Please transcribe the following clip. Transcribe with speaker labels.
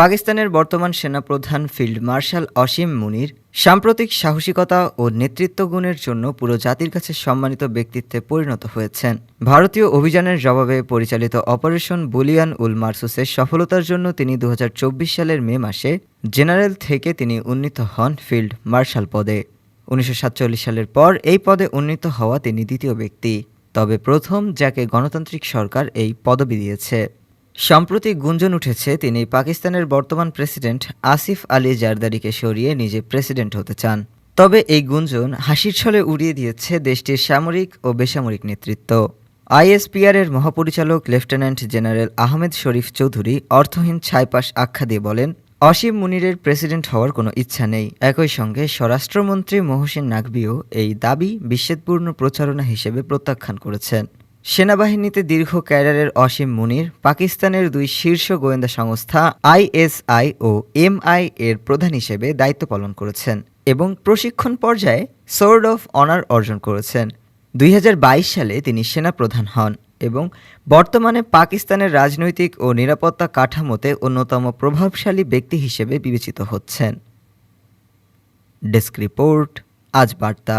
Speaker 1: পাকিস্তানের বর্তমান সেনাপ্রধান ফিল্ড মার্শাল অসীম মুনির সাম্প্রতিক সাহসিকতা ও নেতৃত্ব গুণের জন্য পুরো জাতির কাছে সম্মানিত ব্যক্তিত্বে পরিণত হয়েছেন। ভারতীয় অভিযানের জবাবে পরিচালিত অপারেশন বুলিয়ান উল মার্সুসের সফলতার জন্য তিনি দু হাজার চব্বিশ সালের মে মাসে জেনারেল থেকে তিনি উন্নীত হন ফিল্ড মার্শাল পদে। উনিশশো সাতচল্লিশ সালের পর এই পদে উন্নীত হওয়া তিনি দ্বিতীয় ব্যক্তি। তবে প্রথম যাকে গণতান্ত্রিক সরকার এই পদবি দিয়েছে। সম্প্রতি গুঞ্জন উঠেছে, তিনি পাকিস্তানের বর্তমান প্রেসিডেন্ট আসিফ আলী জারদারিকে সরিয়ে নিজে প্রেসিডেন্ট হতে চান। তবে এই গুঞ্জন হাসির ছলে উড়িয়ে দিয়েছে দেশটির সামরিক ও বেসামরিক নেতৃত্ব। আইএসপিআর এর মহাপরিচালক লেফটেন্যান্ট জেনারেল আহমেদ শরীফ চৌধুরী অর্থহীন ছাইপাশ আখ্যা দিয়ে বলেন, অসীম মুনিরের প্রেসিডেন্ট হওয়ার কোনো ইচ্ছা নেই। একই সঙ্গে স্বরাষ্ট্রমন্ত্রী মহসিন নাকবিও এই দাবি বিচ্ছেদপূর্ণ প্রচারণা হিসেবে প্রত্যাখ্যান করেছেন। সেনাবাহিনীতে দীর্ঘ ক্যারিয়ারের অসীম মুনির, পাকিস্তানের দুই শীর্ষ গোয়েন্দা সংস্থা আইএসআই ও এমআই এর প্রধান হিসেবে দায়িত্ব পালন করেছেন এবং প্রশিক্ষণ পর্যায়ে সোর্ড অফ অনার অর্জন করেছেন। দুই হাজার বাইশ সালে তিনি সেনা প্রধান হন এবং বর্তমানে পাকিস্তানের রাজনৈতিক ও নিরাপত্তা কাঠামোতে অন্যতম প্রভাবশালী ব্যক্তি হিসেবে বিবেচিত হচ্ছেন। ডেস্ক রিপোর্ট, আজ বার্তা।